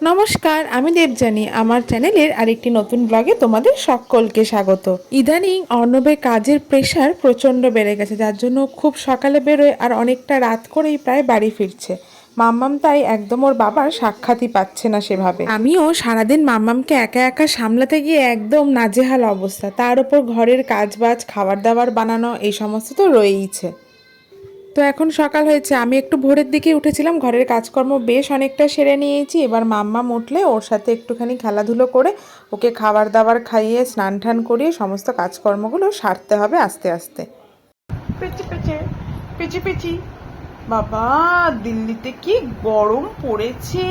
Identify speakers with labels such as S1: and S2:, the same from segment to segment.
S1: নমস্কার, আমি দেবজানি আমার চ্যানেলের আরেকটি নতুন ব্লগে তোমাদের সকলকে স্বাগত। ইদানিং অর্ণবের কাজের প্রেশার প্রচণ্ড বেড়ে গেছে, যার জন্য খুব সকালে বেরোয় আর অনেকটা রাত করেই প্রায় বাড়ি ফিরছে। মাম্মাম তাই একদম ওর বাবার সাক্ষাৎই পাচ্ছে না সেভাবে। আমিও সারাদিন মাম্মামকে একা একা সামলাতে গিয়ে একদম নাজেহাল অবস্থা। তার উপর ঘরের কাজ বাজ খাবার দাবার বানানো, এই সমস্ত তো রয়েইছে। তো এখন সকাল হয়েছে। আমি একটু ভোরের দিকে উঠেছিলাম। ঘরের কাজকর্ম বেশ অনেকটা সেরে নিয়েছি। এবার মাম্মা উঠলে ওর সাথে একটুখানি খেলাধুলো করে ওকে খাবার দাবার খাইয়ে স্নান টান করিয়ে সমস্ত কাজকর্মগুলো সারতে হবে আস্তে আস্তে। বাবা, দিল্লিতে কি গরম পড়েছে।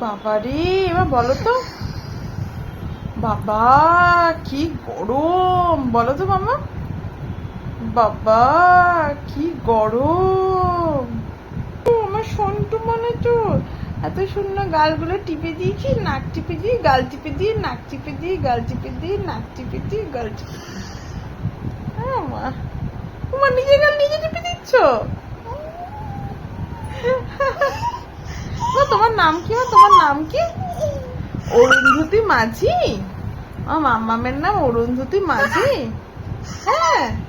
S1: বাবা রে, এবার বলো তো। বাবা, কি গরম। বলো তো মামা বাবা, কি গরম। আমার সন্টু মনে তো। এত সুন্দর গালগুলো টিপে দিয়েছি, নাক টিপে দিয়ে, গাল টিপে দিয়ে, নাক টিপে দিয়ে, গাল টিপে দিয়ে, নাক টিপে দিয়ে, গাল মা। তোমার নিজে গাল নিজে টিপে দিচ্ছ? তোমার নাম কি তোমার নাম কি? অরুন্ধতী মাঝি? আমার মাম্মামের নাম অরুন্ধতী মাঝি। হ্যাঁ।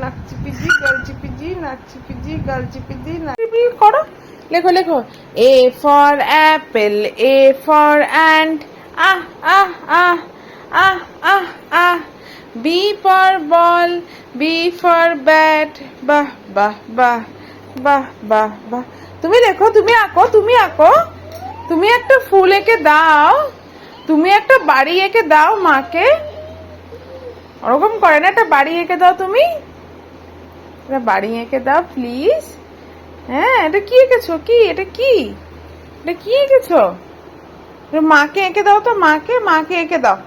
S1: নাক চিপিজি, গাল চিপিজি, নাক চিপিজি, গাল চিপিজি, নাক চিপি করো। লেখো লেখো। A for apple A for and ah ah ah ah ah ah. B for ball B for bat বাহ বাহ বাহ বাহ বাহ বাহ। তুমি লেখো তুমি আঁকো তুমি আঁকো। তুমি একটা ফুল এঁকে দাও, তুমি একটা বাড়ি এঁকে দাও মাকে। ওরকম করে না, একটা বাড়ি এঁকে দাও তুমি। একটা বাড়ি এঁকে দাও প্লিজ হ্যাঁ এটা কি এঁকেছো? কি? এটা কি? এটা কি এঁকেছো? এটা মাকে এঁকে দাও তো, মাকে মাকে এঁকে দাও।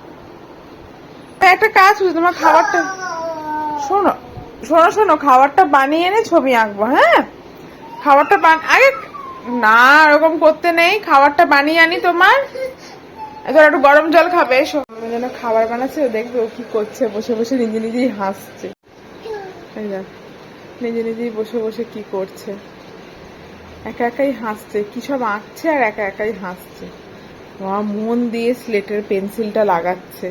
S1: একটা কাজ করছি তোমার খাবারটা শোনো শোনো শোনো, খাবারটা বানিয়ে এনে ছবি আঁকবো হ্যাঁ? খাবারটা বান আগে না, ওরকম করতে নেই, খাবারটা বানিয়ে আনি তোমার। এখন একটু গরম জল খাবে এসো আমার জন্য খাবার বানাচ্ছে, দেখবে ও কি করছে, বসে বসে নিজে নিজেই হাসছে। নিজে নিজেই বসে বসে কি করছে। একা একাই হাসছে, কি সব আঁকছে আর একা একাই হাসছে। মা মন দিয়ে স্লেটের পেন্সিলটা লাগাচ্ছে।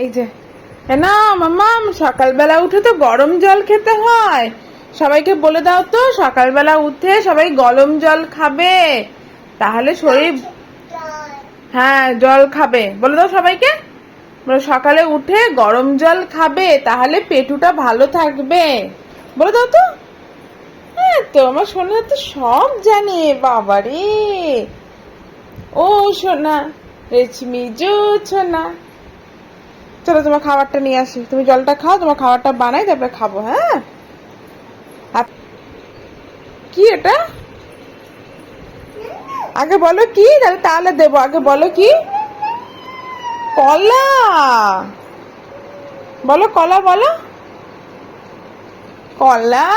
S1: এই যে না মামা সকালবেলা উঠে তো গরম জল খেতে হয়। সবাইকে বলে দাও তো, সকালবেলা উঠে সবাই গরম জল খাবে। তাহলে শরীর হ্যাঁ জল খাবে। বলে দাও সবাইকে। সকালে উঠে গরম জল খাবে, তাহলে পেটুটা ভালো থাকবে। বলে দাও তো। হ্যাঁ তো আমার সোনা তো সব জানে বাবা রে ও সোনা, রেশমি জো সোনা। চলো, তোমার খাবারটা নিয়ে আসি। তুমি জলটা খাও, তোমার খাবারটা বানাই, তারপরে খাব হ্যাঁ? কি এটা? আগে বলো কি? তাহলে তাহলে দেবো। আগে বলো কি? কলা! বলো কলা বলো। কলা!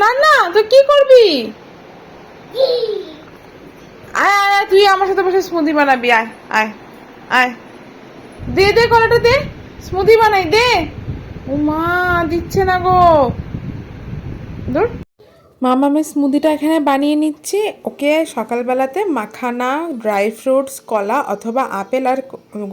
S1: না না তুই কি করবি? আয় আয় আয়, তুই আমার সাথে বসে স্মুদি বানাবি আয় আয় আয়। দে দে কলাটা দে। স্মুদি বানাই দে। ও মা দিচ্ছে না গো। দূর মামামের স্মুদিটা এখানে বানিয়ে নিচ্ছি। ওকে সকালবেলাতে মাখানা ড্রাই ফ্রুটস কলা অথবা আপেল আর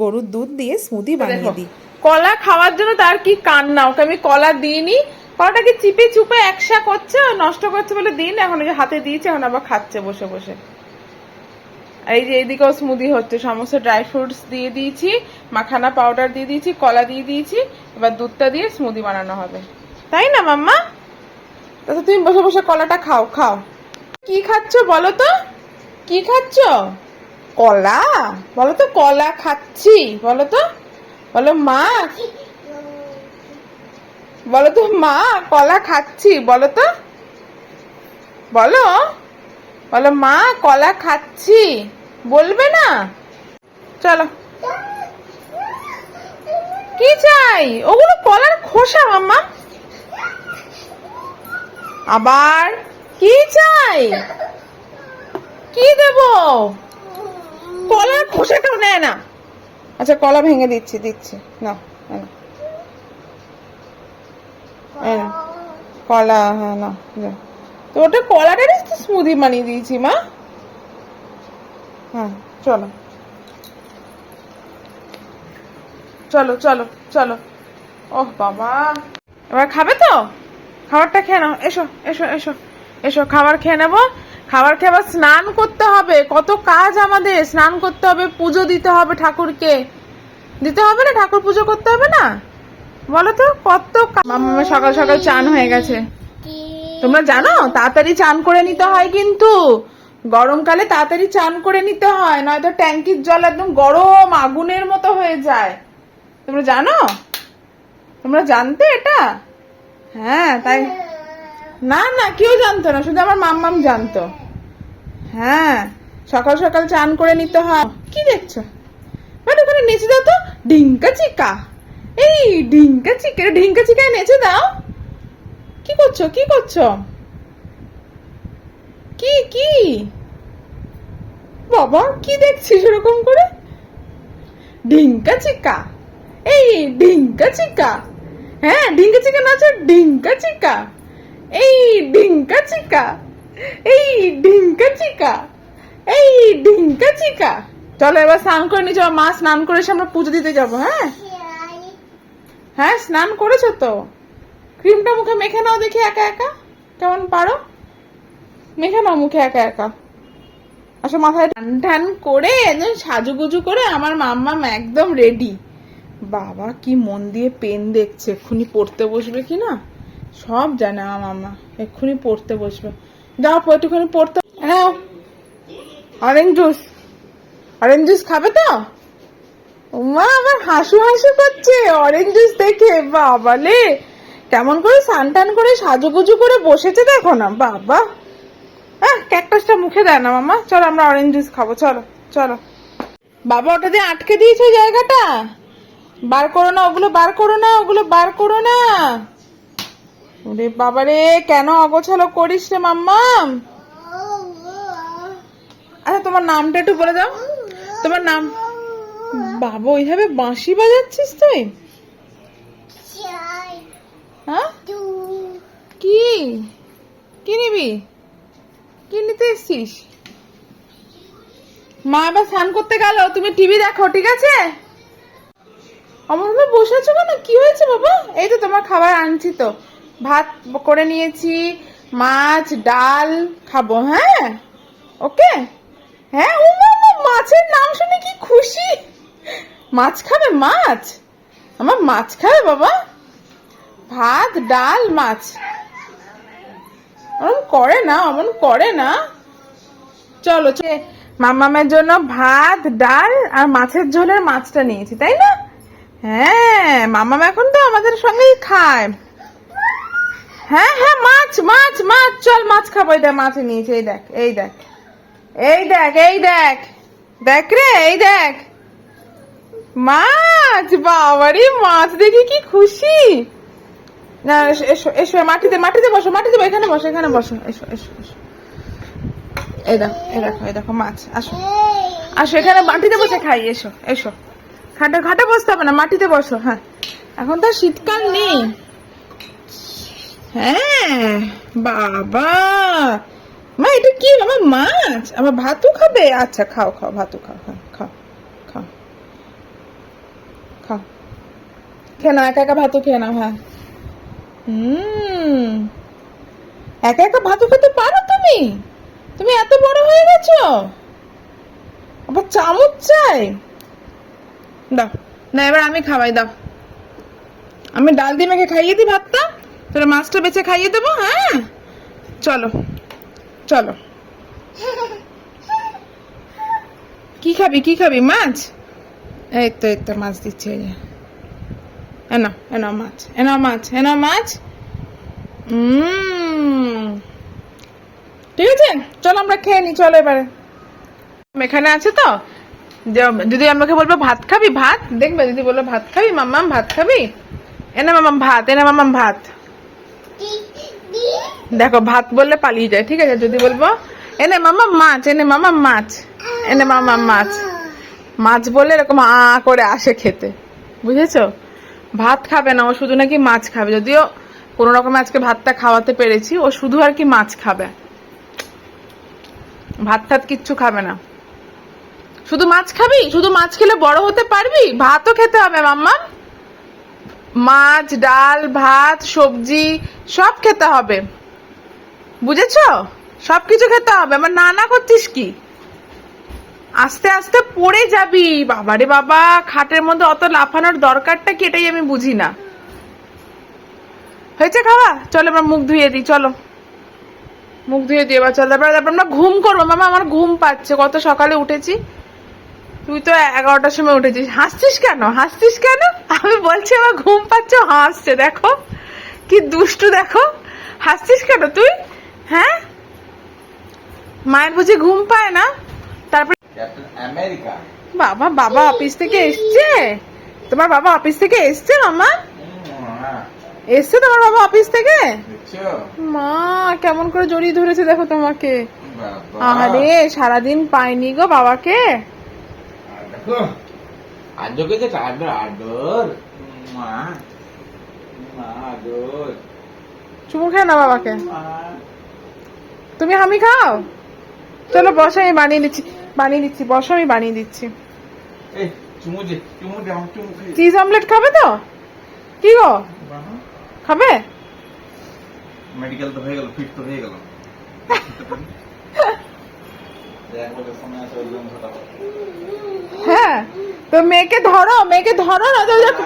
S1: গরুর দুধ দিয়ে স্মুদি বানিয়ে দিই। কলা খাওয়ার জন্য তার কি কান্না? ওকে আমি কলা দিইনি। কলাটাকে চিপে চুপে একসা করছে নষ্ট করছে বলে দিন? এখন ওই যে হাতে দিয়েছে এখন আবার খাচ্ছে বসে বসে। এই যে এইদিকেও স্মুদি হচ্ছে। সমস্ত ড্রাই ফ্রুটস দিয়ে দিয়েছি মাখানা পাউডার দিয়ে দিয়েছি কলা দিয়ে দিয়েছি। এবার দুধটা দিয়ে স্মুদি বানানো হবে। তাই না মাম্মা? তাহলে তুমি বসে বসে কলাটা খাও খাও। কি খাচ্ছ বলো তো? কি খাচ্ছ? কলা? বলো তো কলা খাচ্ছি বলো তো। বলো মা। বলো তো মা কলা খাচ্ছি বলো তো। বলো। বলো মা কলা খাচ্ছি। বলবে না? চলো। কি চাই? ওগুলো কলার খোসা, মাম্মা। আবার? কি চাই? কি দেব? কলার খোসাটাও নেয় না। আচ্ছা কলা ভেঙে দিচ্ছি দিচ্ছি। না। কলা হ্যাঁ না তো ওটা কলাটারই তো স্মুদি বানিয়ে দিয়েছি, মা। হ্যাঁ চলো। চলো চলো চলো। ওহ, বাবা। এবার খাবে তো? খাবারটা খেয়ে নাও। এসো এসো এসো এসো। খাবার খেয়ে নেব। খাবার খেয়ে আবার স্নান করতে হবে। কত কাজ আমাদের। স্নান করতে হবে, পুজো দিতে হবে ঠাকুরকে। দিতে হবে না? ঠাকুর পুজো করতে হবে না? বলো তো, কত মামা, সকাল সকাল চান হয়ে গেছে। তোমরা জানো? তাড়াতাড়ি চান করে নিতে হয় কিন্তু। গরমকালে তাড়াতাড়ি চান করে নিতে হয়। নয়তো ট্যাঙ্কির জল একদম গরম আগুনের মতো হয়ে যায়। তোমরা জানো? তোমরা জানতে এটা? হ্যাঁ তাই না না, কেউ জানতো না, শুধু আমার মাম্মাম জানতো। হ্যাঁ সকাল সকাল চান করে নিতে হয়। কি দেখছ? মানে ওখানে নেচে দাও তো, ডিঙ্কা চিকা। এই ডিঙ্কা চিকা, ডিঙ্কা চিকায় নেচে দাও। কি করছ? কি করছ? কি কি? বাবা, কি দেখছিস এরকম করে? ডিঙ্কা চিকা। এই ডিঙ্কা চিকা। হ্যাঁ ডিঙ্কা চিকা নাচো ডিঙ্কা চিকা। এই ডিঙ্কা চিকা। এই ডিঙ্কা চিকা। এই ডিঙ্কা চিকা। চলো এবার স্নান করে নিচে মা স্নান করে এসে আমরা পুজো দিতে যাব হ্যাঁ? হ্যাঁ স্নান করেছ তো? ক্রিমটা মুখে মেখে নাও দেখি একা একা। কেমন পারো? মেখে নাও মুখে একা একা। আসলে মাথায় টান টান করে, একদম সাজুগুজু করে আমার মাম্মাম একদম রেডি বাবা, কি মন দিয়ে পেন দেখছে? এক্ষুনি পড়তে বসবে কি না? সব জানে আমার মাম্মা এক্ষুনি পড়তে বসবে। যাও, একটুখানি পড়তে। হ্যাঁ অরেঞ্জ জুস অরেঞ্জ জুস খাবে তো? মা আবার হাসু হাসু করছে। অরেঞ্জ জুস দেখে বাবালে কেমন করে সানটান করে সাজুগুজু করে বসেছে দেখো না, বাবা। হ্যাঁ ক্যাকটাসটা মুখে দেয় না মামা। চলো, আমরা অরেঞ্জ জুস খাব। চলো চলো। বাবা, ওটা দিয়ে আটকে দিয়েছে জায়গাটা? বার করো না, ওগুলো বার করো না, ওগুলো বার করো না। ওরে বাবারে, কেন অগোছালো করিস রে মাম্মাম? আচ্ছা তোমার নামটা একটু বলে দাও। তোমার নাম বাবা ওইভাবে বাঁশি বাজাচ্ছিস তুই? হ্যাঁ? কি? কি নিবি? কি নিতে এসছিস? মা এবার স্নান করতে গেল, তুমি টিভি দেখো, ঠিক আছে? আমার মনে বসে আছো কেন? কি হয়েছে বাবা? এই তো তোমার খাবার আনছি তো। ভাত করে নিয়েছি, মাছ, ডাল খাব হ্যাঁ? ওকে? হ্যাঁ ও মাছের নাম শুনে কি খুশি? মাছ খাবে মাছ? আমার মাছ খাবে বাবা? ভাত, ডাল, মাছ। অমন করে না, অমন করে না। চলো। মামামের জন্য ভাত, ডাল আর মাছের ঝোলের মাছটা নিয়েছি, তাই না? হ্যাঁ মামাম এখন তো আমাদের সঙ্গেই খায়। হ্যাঁ হ্যাঁ মাছ মাছ মাছ, চল মাছ খাব। এই দেখ, মাছ নিয়েছি, এই দেখ এই দেখ এই দেখ এই দেখ দেখ রে, এই দেখ। মাছ, বাবারি, মাছ, দেখে কি খুশি। না এসো এসো, মাটিতে মাটিতে বসো মাটিতে বসো, এখানে বসো এখানে বসো, এসো এসো এসো। এই দেখো এই দেখো এই দেখো, মাছ, আসো। আসো, এখানে মাটিতে বসে খাই, এসো এসো। খাটে খাটে বসতে হবে না, মাটিতে বসো হ্যাঁ। এখন তো শীতকাল নেই। হ্যাঁ বাবা। মা, এটা কি আমার মাছ। আমার ভাতও খাবে? আচ্ছা খাও খাও ভাতও খাও হ্যাঁ খাও খাও। খাও। খেয়ে নাও, একা একা ভাতও খেয়ে নাও হ্যাঁ। হুম। একা একা ভাতও খেতে পারো তুমি? তুমি এত বড় হয়ে গেছো? আবার চামচ চাই? দাও। না, এবার আমি খাওয়াই, দাও। আমি ডাল দিয়ে মেখে খাইয়ে দিই ভাতটা। মাছটা বেছে খাইয়ে দেবো হ্যাঁ? চলো চলো। কি খাবি কি খাবি? মাছ? এই তো এই তো, মাছ দিচ্ছে মাছ এনো মাছ এনো মাছ। ঠিক আছে? চলো, আমরা খেয়ে নি, চলো এবারে। এখানে আছে তো? যদি আমাকে বলব, ভাত খাবি? ভাত? দেখবে, যদি বলব ভাত খাবি? মাম্মাম, ভাত খাবি? এনে মামাম ভাত এনে মামাম ভাত। দেখো, ভাত বললে পালিয়ে যায়, ঠিক আছে? যদি বলব এনে মামা মাছ এনে মামা মাছ এনে মামা মাছ। মাছ বলে এরকম আ করে আসে খেতে। বুঝেছ? ভাত খাবে না, ও শুধু নাকি মাছ খাবে। যদিও কোনো রকমে আজকে ভাতটা খাওয়াতে পেরেছি, ও শুধু আর কি মাছ খাবে। ভাত টাত কিচ্ছু খাবে না। শুধু মাছ খাবি? শুধু মাছ খেলে বড় হতে পারবি? ভাতও খেতে হবে, মাম্মা। মাছ, ডাল, ভাত, সবজি, সব খেতে হবে। বুঝেছ? সব কিছু খেতে হবে। আমার না না করছিস কি? আস্তে আস্তে পড়ে যাবি। বাবারে বাবা, খাটের মধ্যে অত লাফানোর দরকারটা কি এটাই আমি বুঝি না। হয়েছে খাওয়া? চলো আমরা মুখ ধুয়ে দিই, চলো। মুখ ধুয়ে দিয়ে এবার চল। তারপরে তারপর আমরা ঘুম করব। মামা আমার ঘুম পাচ্ছে। কত সকালে উঠেছি। তুই তো এগারোটার সময় উঠেছিস। হাসছিস কেন? হাসছিস কেন? আমি বলছি আমার ঘুম পাচ্ছে হাসছে দেখো। কি দুষ্টু দেখো। হাসছিস কেন তুই? হ্যাঁ? মায়ের বুঝি ঘুম পায় না? তারপর বাবা বাবা অফিস থেকে এসছে? তোমার বাবা অফিস থেকে এসছে মামা? এসছে তোমার বাবা অফিস থেকে? মা কেমন করে জড়িয়ে ধরেছে দেখো তোমাকে। আরে সারাদিন পাইনি গো বাবাকে। চুমু খায় না বাবাকে? তুমি আমি খাও? চলো বসো আমি বানিয়ে দিচ্ছি বানিয়ে দিচ্ছি বসো আমি বানিয়ে দিচ্ছি। চিজ অমলেট খাবে তো? কি গো? খাবে?
S2: মেডিকেল তো হয়ে গেল ফিট তো হয়ে গেল দেখ বলে সময় আছে ওই জন্য ফটাফট
S1: হ্যাঁ তো মেয়েকে ধরো মেয়েকে ধরো না তো দেখো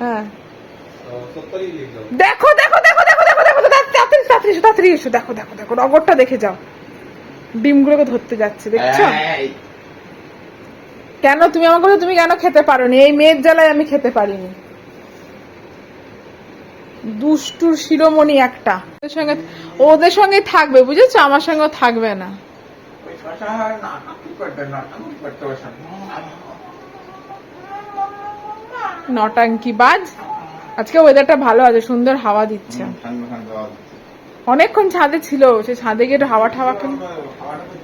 S1: হ্যাঁ।
S2: লিখলো
S1: দেখো দেখো দেখো দেখো দেখো দেখো তাড়াতাড়ি তাড়াতাড়ি এসো তাড়াতাড়ি এসো দেখো দেখো দেখো রগরটা দেখে যাও। ডিমগুলোকে ধরতে যাচ্ছে দেখছ?
S2: এই,
S1: কেন তুমি আমাকে তুমি কেন খেতে পারোনি? এই মেয়ের জ্বালায় আমি খেতে পারিনি। দুষ্টুর শিরোমণি একটা ওদের সঙ্গে ওদের সঙ্গে থাকবে বুঝেছ আমার সঙ্গেও থাকবে না নটাঙ্কি বাজ আজকে ওয়েদারটা ভালো আছে সুন্দর হাওয়া দিচ্ছে। অনেকক্ষণ ছাদে ছিল সে ছাদে গিয়ে একটু হাওয়া ঠাওয়া খেলে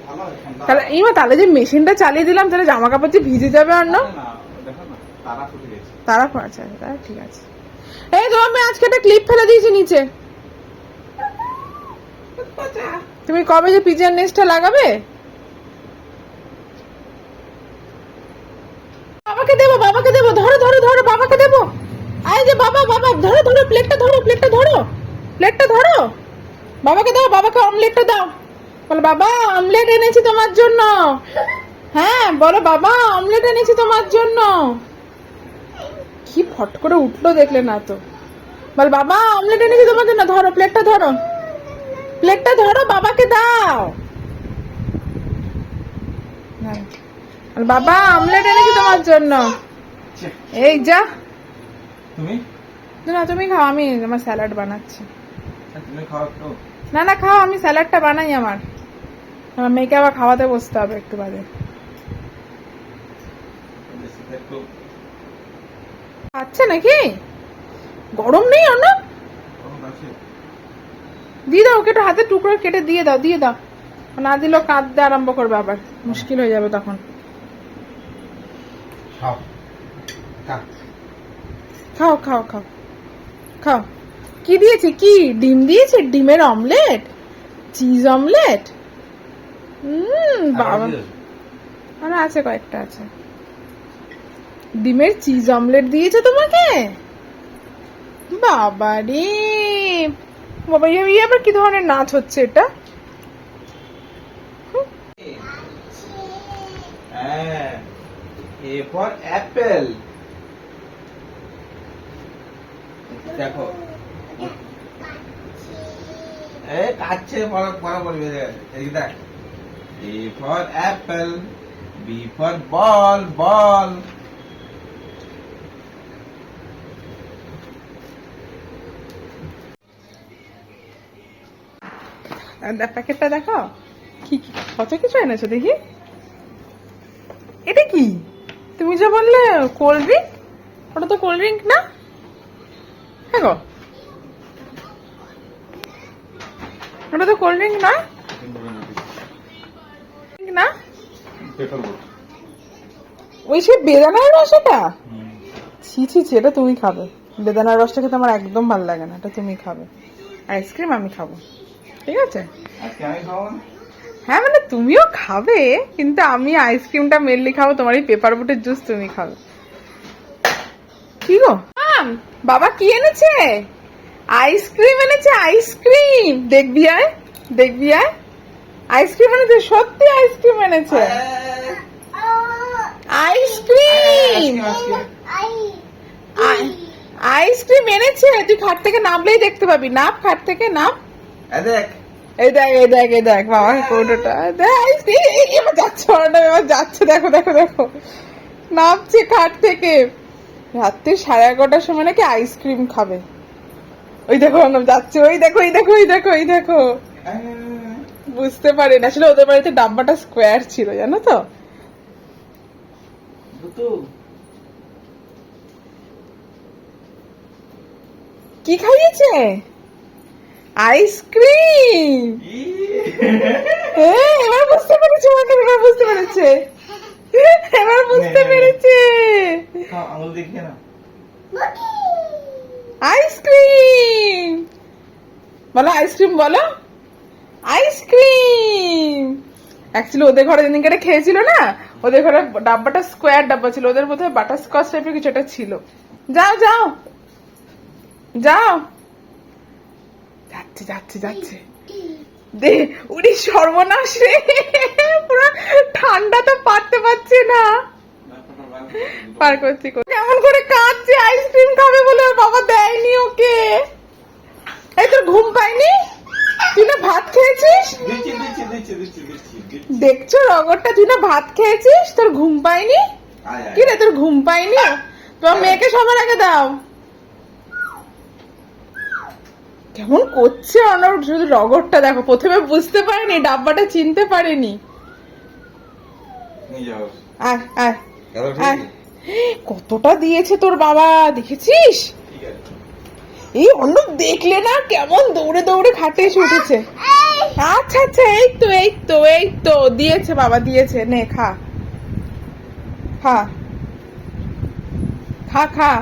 S2: ভালো হয়, ঠান্ডা।
S1: তাহলে তাহলে যে মেশিনটা চালিয়ে দিলাম তাহলে জামা কাপড় যে ভিজে যাবে আর না
S2: তারা ফুটে গেছে।
S1: তারা আচ্ছা তারা ঠিক আছে এই তোমার মেয়ে আজকে একটা ক্লিপ ফেলে দিয়েছি নিচে। তুমি কবে যে পিজিয়ার নেস্টটা লাগাবে? বাবাকে দেবো বাবাকে দেবো, ধরো ধরো ধরো, বাবাকে দেবো। আয় যে বাবা বাবা, ধরো ধরো প্লেটটা ধরো প্লেটটা ধরো প্লেটটা ধরো। বাবাকে দাও, বাবাকে অমলেটটা দাও। বলো, বাবা অমলেট এনেছি তোমার জন্য। হ্যাঁ বলো, বাবা অমলেট এনেছি তোমার জন্য। কি ফট করে উঠল দেখলে না তো। বল বাবা অমলেট এনেছি তোমার জন্য ধরো প্লেটটা ধরো। প্লেটটা ধরো বাবাকে দাও। বাবা অমলেট এনেছি তোমার জন্য। এই যা।
S2: তুমি?
S1: না তুমি খাও আমি আমার স্যালাড বানাচ্ছি।
S2: তুমি খাও একটু।
S1: না না খাও আমি স্যালাডটা বানাই আমার। আমার মেয়েকে আবার খাওয়াতে বসতে হবে একটু বাদে। খাচ্ছে নাকি? গরম নেই অন্য দিয়ে দাও ওকে একটু হাতে টুকরো কেটে দিয়ে দাও দিয়ে দাও। না দিলেও কাঁদতে আরম্ভ করবে আবার মুশকিল হয়ে যাবে তখন।
S2: খাও। খাও।
S1: খাও খাও। কি দিয়েছে? কি? ডিম দিয়েছে? ডিমের অমলেট? Cheese omelette? হুম বাবা। আর আছে কয়েকটা আছে। ডিমের চিজ অমলেট দিয়েছে তোমাকে? বাবা রে বাবা ইয়ে ইয়ে আবার কি ধরনের নাচ হচ্ছে এটা?
S2: হ্যাঁ এ ফর অ্যাপেল। দেখো। এ কাচ্ছে, বড় বড় বলবে এদিকে দেখ। A for apple, B for ball ball.
S1: প্যাকেটটা দেখো। কি কত কিছু এনেছো দেখি। এটা কি? তুমি যে বললে কোল্ড ড্রিঙ্ক ওটা তো কোল্ড ড্রিঙ্ক না? হ্যাঁ গো। ওটা তো কোল্ড ড্রিঙ্ক না?
S2: বোট
S1: ওই সে বেদানার রস এটা ছি ছি ছি, এটা তুমি খাবে। বেদানার রসটা খেতে আমার একদম ভালো লাগে না, এটা তুমি খাবে। আইসক্রিম আমি খাব। ঠিক আছে? হ্যাঁ মানে তুমিও খাবে কিন্তু আমি আইসক্রিমটা মেনলি খাব তোমার এই পেপার বুটের জুস তুমি খাবে। কি গো? আম, বাবা কি এনেছে? আইসক্রিম এনেছে আইসক্রিম! দেখবি আয় দেখবি আয়। আইসক্রিম এনেছে সত্যি আইসক্রিম এনেছে। আইসক্রিম! আই- আইসক্রিম এনেছে তুই খাট থেকে নামলেই দেখতে পাবি। নাপ খাট থেকে নাপ।
S2: দেখ।
S1: এই দেখ এই দেখ এই দেখ বাবা কৌটোটা এবার যাচ্ছে ওটা এবার যাচ্ছে দেখো দেখো দেখো। নামছে খাট থেকে। রাত্রি সাড়ে এগারোটার সময় নাকি আইসক্রিম খাবে। ওই দেখো অর্ণব যাচ্ছে ওই দেখো এই দেখো এই দেখো এই দেখো। বুঝতে পারি না আসলে ওদের বাড়িতে ডাব্বাটা স্কোয়ার ছিল জানো তো? কি খাইয়েছে? আইসক্রিম হ্যাঁ এবার বুঝতে পেরেছে মাকে এবার বুঝতে পেরেছে। এবার বুঝতে পেরেছে। আইসক্রিম বলো আইসক্রিম বলো। আইসক্রিম অ্যাকচুয়ালি ওদের ঘরে যেদিনকে এটা খেয়েছিল না ওদের ঘরে ডাব্বাটা স্কোয়ার ডাব্বা ছিল। ওদের বোধহয় বাটার স্কচ টাইপের কিছু একটা ছিল। যাও যাও। যাও। যাচ্ছে যাচ্ছে যাচ্ছে। দে উনি সর্বনাশ রে। পুরো ঠান্ডা তো পারতে পারছে না। পার করছি। কেমন করে কাঁদছে আইসক্রিম খাবে বলে ওর বাবা দেয়নি ওকে। এই তোর ঘুম পায়নি? তুই না ভাত খেয়েছিস? দেখছ রগরটা তুই না ভাত খেয়েছিস? তোর ঘুম
S2: আয়
S1: কি রে তোর ঘুম পায়নি? তোমার মেয়েকে সবার আগে দাও। কেমন করছে অনর শুধু রগরটা দেখো প্রথমে বুঝতে পারেনি ডাব্বাটা চিনতে পারেনি। আয় আয় আয়। কতটা দিয়েছে তোর বাবা দেখেছিস? এই অন্য দেখলে না কেমন দৌড়ে দৌড়ে খাটে এসে উঠেছে। আচ্ছা আচ্ছা এই তো এই তো এই তো দিয়েছে বাবা দিয়েছে নে খা। খা। খা খা।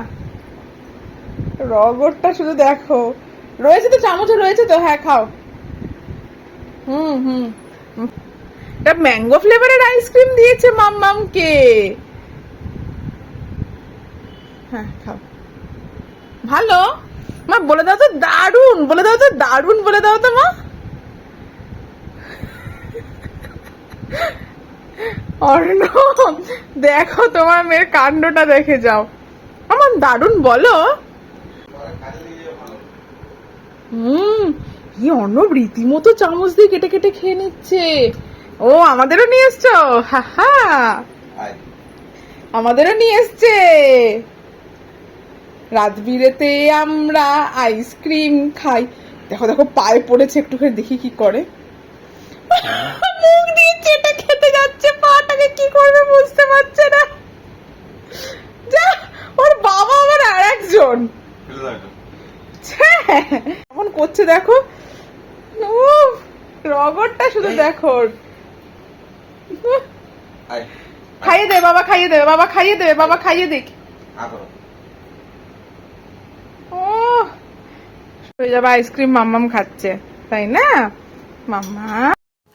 S1: রগরটা শুধু দেখো। রয়েছে তো, চামচও রয়েছে তো হ্যাঁ খাও। হুম হুম। এটা ম্যাঙ্গো ফ্লেভারের আইসক্রিম দিয়েছে মাম্মামকে হ্যাঁ খাও। ভালো? মা, বলে দাও তো দারুণ বলে দাও তো দারুণ বলে দাও তো, মা। অর্ণব, দেখো তোমার মেয়ের কাণ্ডটা দেখে যাও। আমার দারুণ বলো
S2: পরে কাজে নিয়ে যাও ভালো
S1: হুম কি অর্ণব রীতিমতো চামচ দিয়ে কেটে কেটে খেয়ে নিচ্ছে। ও আমাদেরও নিয়ে এসছো? হা আমাদেরও নিয়ে এসছে। রাতবিরেতে আমরা আইসক্রিম খাই। দেখো দেখো পায়ে পড়েছে একটুখানি দেখি কি করে। মুখ দিয়ে চেটে খেতে যাচ্ছে পাটাকে কি করবে বুঝতে পারছে না। যা ওর বাবা আবার আর একজন। কেমন করছে দেখো? রগরটা শুধু দেখো খাইয়ে দে বাবা খাইয়ে দেবে বাবা খাইয়ে দেবে বাবা খাইয়ে দেখ
S2: আ
S1: ও হয়ে যাবে আইসক্রিম মাম্মাম খাচ্ছে তাই না? মাম্মা।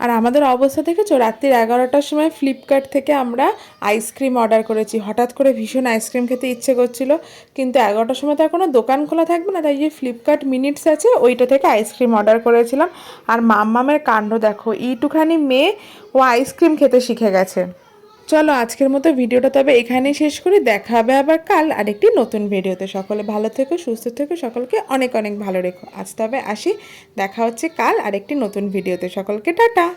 S1: আর আমাদের অবস্থা দেখেছ? রাত্রির এগারোটার সময় ফ্লিপকার্ট থেকে আমরা আইসক্রিম অর্ডার করেছি। হঠাৎ করে ভীষণ আইসক্রিম খেতে ইচ্ছে করছিল। কিন্তু এগারোটার সময় তো আর কোনো দোকান খোলা থাকবে না। তাই যে ফ্লিপকার্ট মিনিটস আছে, ওইটা থেকে আইসক্রিম অর্ডার করেছিলাম। আর মাম্মামের কাণ্ড দেখো। এইটুখানি মেয়ে ও আইসক্রিম খেতে শিখে গেছে। চলো আজকের মতো ভিডিওটা তবে এখানেই শেষ করি। দেখা হবে আবার কাল আরেকটি নতুন ভিডিওতে। সকলে ভালো থেকো, সুস্থ থেকো, সকলকে অনেক অনেক ভালো রেখো। আজ তবে আসি। দেখা হচ্ছে কাল আরেকটি নতুন ভিডিওতে। সকলকে টাটা!